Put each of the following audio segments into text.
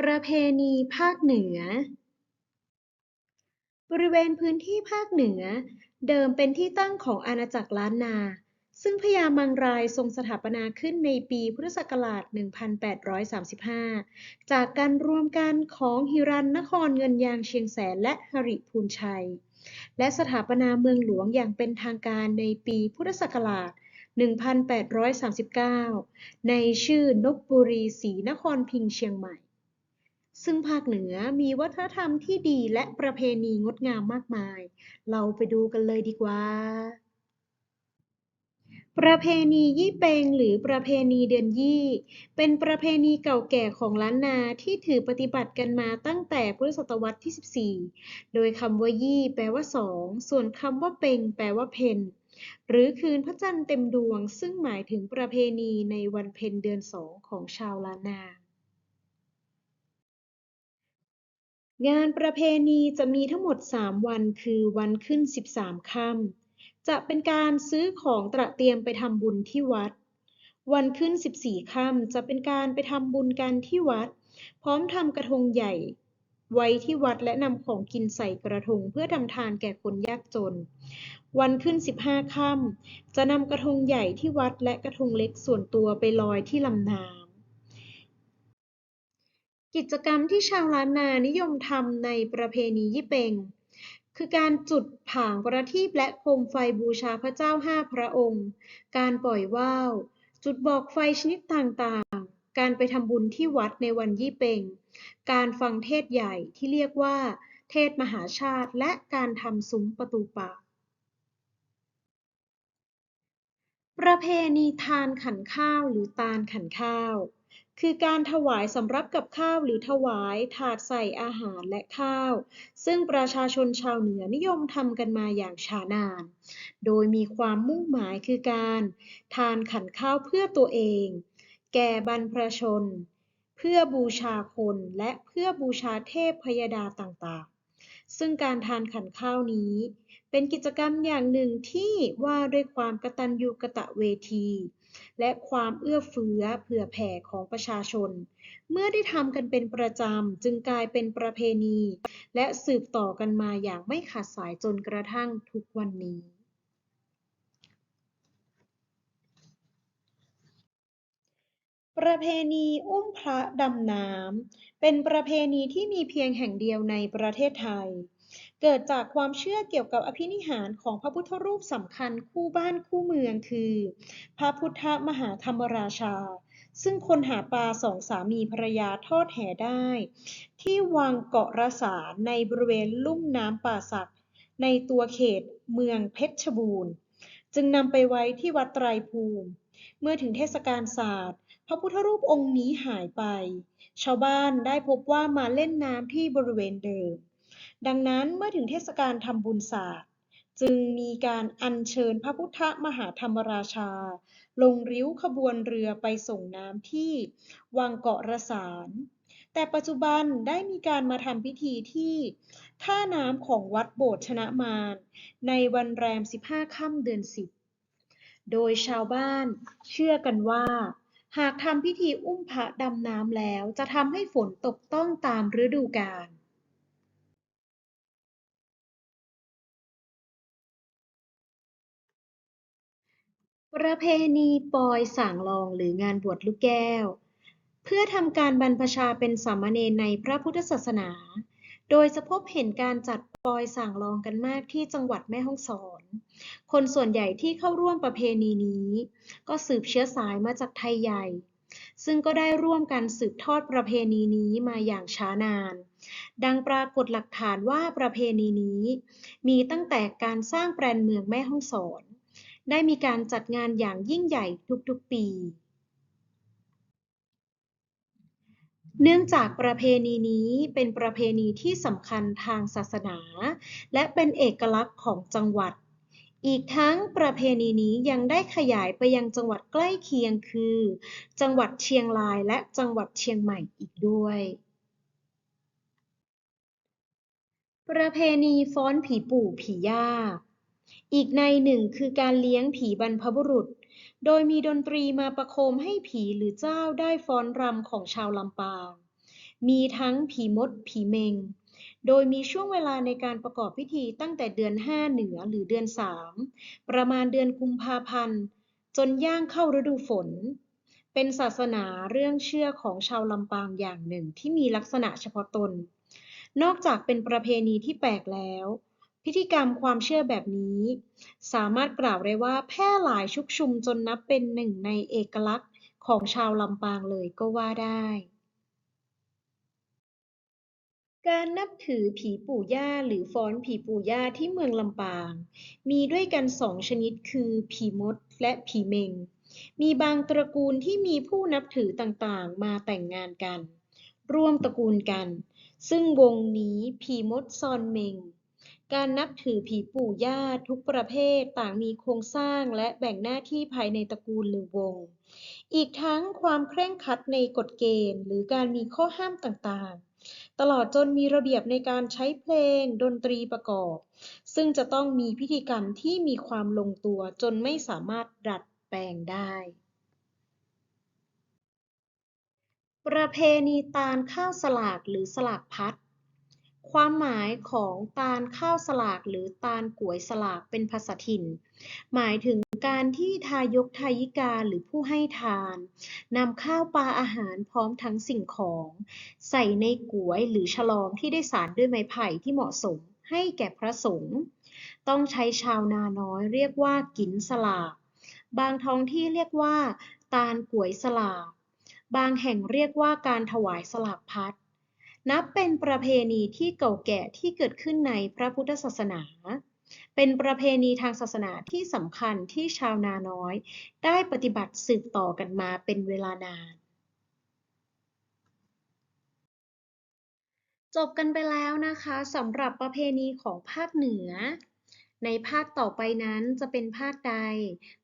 ประเพณีภาคเหนือ บริเวณพื้นที่ภาคเหนือ เดิมเป็นที่ตั้งของอาณาจักรล้านนา ซึ่งพญามังรายทรงสถาปนาขึ้นในปีพุทธศักราช 1835 จากการรวมกันของฮิรันนครเงินยางเชียงแสนและหริพูนชัย และสถาปนาเมืองหลวงอย่างเป็นทางการในปีพุทธศักราช1839 ในชื่อนบบุรีศรีนครพิงเชียงใหม่ ซึ่งภาคเหนือมีวัฒนธรรมที่ดีและประเพณีงดงามมากมาย เราไปดูกันเลยดีกว่า ประเพณียี่เปงหรือประเพณีเดือนยี่ เป็นประเพณีเก่าแก่ของล้านนาที่ถือปฏิบัติกันมาตั้งแต่พุทธศตวรรษที่ 14 โดยคำว่ายี่แปลว่าสอง ส่วนคำว่าเปงแปลว่าเพนหรือคืนพระจันทร์เต็มดวง ซึ่งหมายถึงประเพณีในวันเพ็ญเดือนสองของชาวล้านนา งานประเพณีจะมีทั้งหมด 3 วันคือวันขึ้น 13 ค่ำจะเป็นการซื้อของตระเตรียมไปทำบุญที่วัด วันขึ้น 14 ค่ำจะเป็นการไปทำบุญกันที่วัด พร้อมทำกระทงใหญ่ ไว้ที่วัดและนำของกินใส่กระทงเพื่อทำทานแก่คนยากจน วันขึ้น 15 ค่ำจะนำกระทงใหญ่ที่วัดและกระทงเล็กส่วนตัวไปลอยที่ลำน้ำ กิจกรรมที่ชาวล้านนานิยมทำในประเพณียี่เปงคือการจุดผางประทีปและโคมไฟบูชาพระเจ้าห้าพระองค์ การปล่อยว่าว จุดบอกไฟชนิดต่างๆ การไปทำบุญที่วัดในวันยี่เปงการฟังเทศใหญ่ที่เรียกว่า เทศมหาชาติ และการทำซุ้มประตูป่าประเพณีทานขันข้าวหรือตาลขันข้าว คือการถวายสำรับกับข้าวหรือถวายถาดใส่อาหารและข้าว ซึ่งประชาชนชาวเหนือนิยมทำกันมาอย่างช้านาน โดยมีความมุ่งหมายคือการ ทานขันข้าวเพื่อตัวเอง แก่บรรพชน เพื่อบูชาคนและเพื่อบูชาเทพพยดาต่างๆ ซึ่งการทานขันข้าวนี้ เป็นกิจกรรมอย่างหนึ่งที่ว่าด้วยความกตัญญูกะตะเวที และความเอื้อเฟื้อเผื่อแผ่ของประชาชน เมื่อได้ทำกันเป็นประจำจึงกลายเป็นประเพณี และสืบต่อกันมาอย่างไม่ขาดสายจนกระทั่งทุกวันนี้ประเพณีอุ้มพระดำน้ำเป็นประเพณีที่มีเพียงแห่งเดียวในประเทศไทย เกิดจากความเชื่อเกี่ยวกับอภินิหารของพระพุทธรูปสำคัญคู่บ้านคู่เมืองคือ พระพุทธมหาธรรมราชา ซึ่งคนหาปลาสองสามีภรรยาทอดแห่ได้ ที่วังเกาะระสาในบริเวณลุ่มน้ำป่าสัก ในตัวเขตเมืองเพชรบูรณ์ จึงนำไปไว้ที่วัดไตรภูมิ เมื่อถึงเทศกาลศาสตร์พระพุทธรูปองค์นี้หายไป ชาวบ้านได้พบว่ามาเล่นน้ำที่บริเวณเดิม ดังนั้นเมื่อถึงเทศกาลทำบุญศาสตร์ จึงมีการอัญเชิญพระพุทธมหาธรรมราชา ลงริ้วขบวนเรือไปส่งน้ำที่วังเกาะระสานแต่ปัจจุบันได้มีการมาทำพิธีที่ท่าน้ำของวัดโบสถ์ชนะมารในวันแรม 15 ค่ำเดือน 10 โดยชาวบ้านเชื่อกันว่า หากทำพิธีอุ้มพระดำน้ำแล้วจะทำให้ฝนตกต้องตามฤดูกาล ประเพณีปอยส่างลองหรืองานบวชลูกแก้ว เพื่อทำการบรรพชาเป็นสามเณรในพระพุทธศาสนา โดยจะพบเห็นการจัดปอยส่างลองกันมากที่จังหวัดแม่ฮ่องสอน คนส่วนใหญ่ที่เข้าร่วมประเพณีนี้ ก็สืบเชื้อสายมาจากไทยใหญ่ ซึ่งก็ได้ร่วมกันสืบทอดประเพณีนี้มาอย่างช้านาน ดังปรากฏหลักฐานว่าประเพณีนี้ มีตั้งแต่การสร้างแปลนเมืองแม่ฮ่องสอน ได้มีการจัดงานอย่างยิ่งใหญ่ทุกๆ ปี เนื่องจากประเพณีนี้เป็นประเพณีที่สำคัญทางศาสนา และเป็นเอกลักษณ์ของจังหวัด อีกทั้งประเพณีนี้ยังได้ขยายไปยังจังหวัดใกล้เคียงคือ จังหวัดเชียงรายและจังหวัดเชียงใหม่อีกด้วยประเพณีฟ้อนผีปู่ผีย่า อีกในหนึ่งคือการเลี้ยงผีบรรพบุรุษ โดยมีดนตรีมาประโคมให้ผีหรือเจ้าได้ฟ้อนรำของชาวลำปาง มีทั้งผีมดผีเมง โดยมีช่วงเวลาในการประกอบพิธีตั้งแต่เดือน 5 เหนือหรือเดือน 3 ประมาณเดือนกุมภาพันธ์ จนย่างเข้าฤดูฝน เป็นศาสนาเรื่องเชื่อของชาวลำปางอย่างหนึ่งที่มีลักษณะเฉพาะตน นอกจากเป็นประเพณีที่แปลกแล้ว พิธีกรรมความเชื่อแบบนี้ สามารถกล่าวได้ว่าแพร่หลายชุกชุมจนนับเป็นหนึ่งในเอกลักษณ์ของชาวลำปางเลยก็ว่าได้ การนับถือผีปู่ย่าหรือฟ้อนผีปู่ย่าที่เมืองลำปาง มีด้วยกันสองชนิดคือผีมดและผีเมง มีบางตระกูลที่มีผู้นับถือต่างๆ มาแต่งงานกัน ร่วมตระกูลกัน ซึ่งวงนี้ผีมดซอนเมง การนับถือผีปู่ย่าทุกประเภทต่างมีโครงสร้างและแบ่งหน้าที่ภายในตระกูลหรือวง อีกทั้งความเคร่งครัดในกฎเกณฑ์ หรือการมีข้อห้ามต่างๆ ตลอดจนมีระเบียบในการใช้เพลง ดนตรีประกอบ ซึ่งจะต้องมีพิธีกรรมที่มีความลงตัวจนไม่สามารถดัดแปลงได้ ประเพณีตาลข้าวสลากหรือสลากพัด ความหมายของตาลข้าวสลากหรือตาลก๋วยสลากเป็นภาษาถิ่น หมายถึงการที่ทายกทายิกาหรือผู้ให้ทานนำข้าวปลาอาหารพร้อมทั้งสิ่งของ ใส่ในก๋วยหรือฉลอมที่ได้สานด้วยไม้ไผ่ที่เหมาะสมให้แก่พระสงฆ์ต้องใช้ชาวนาน้อยเรียกว่ากินสลาก บางท้องที่เรียกว่า ตาลก๋วยสลาก บางแห่งเรียกว่าการถวายสลากพัด นับเป็นประเพณีที่เก่าแก่ที่เกิดขึ้นในพระพุทธศาสนา เป็นประเพณีทางศาสนาที่สำคัญที่ชาวนาน้อย ได้ปฏิบัติสืบต่อกันมาเป็นเวลานาน จบกันไปแล้วนะคะสำหรับประเพณีของภาคเหนือ ในภาคต่อไปนั้นจะเป็นภาคใด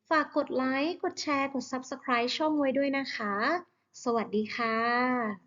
ฝากกดไลค์ กดแชร์ กด Subscribe ช่องไว้ด้วยนะคะ สวัสดีค่ะ